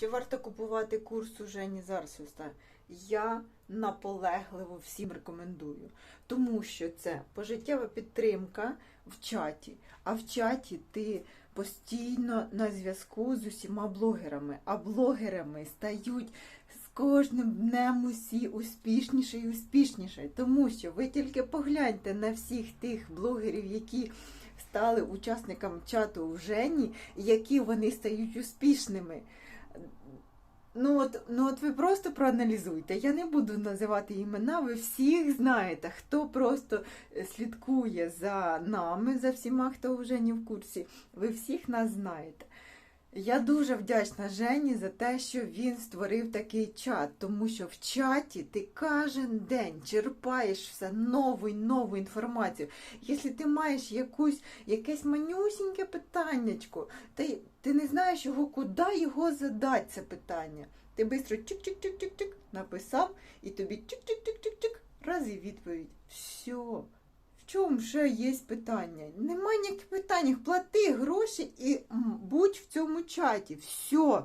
Чи варто купувати курс у Жені Зарсуста? Я наполегливо всім рекомендую, тому що це пожиттєва підтримка в чаті, а в чаті ти постійно на зв'язку з усіма блогерами, а блогерами стають з кожним днем усі успішніше і успішніше, тому що ви тільки погляньте на всіх тих блогерів, які стали учасниками чату в Жені, які вони стають успішними. Ну от, ну от ви просто проаналізуйте. Я не буду називати імена, ви всіх знаєте, хто просто е, слідкує за нами, за всіма, хто вже не в курсі. Ви всіх нас знаєте. Я дуже вдячна Жені за те, що він створив такий чат, тому що в чаті ти кожен день черпаєш все нову й нову інформацію. Якщо ти маєш якусь, якесь манюсіньке питаннячко, ти, ти не знаєш його, куди його задати це питання. Ти швидко чик-чик-чик-чик-чик написав, і тобі чик-чик-чик-чик-чик, раз і відповідь. Все. Чому ще є питання? Немає ніяких питань. Плати гроші і будь в цьому чаті. Все.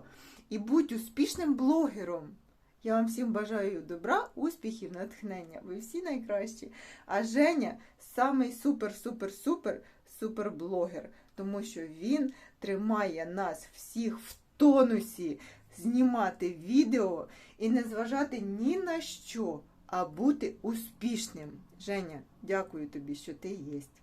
І будь успішним блогером. Я вам всім бажаю добра, успіхів, натхнення. Ви всі найкращі. А Женя самий супер-супер-супер супер блогер, тому що він тримає нас всіх в тонусі знімати відео і не зважати ні на що, а бути успішним. Женя, дякую тобі, що ти єсть.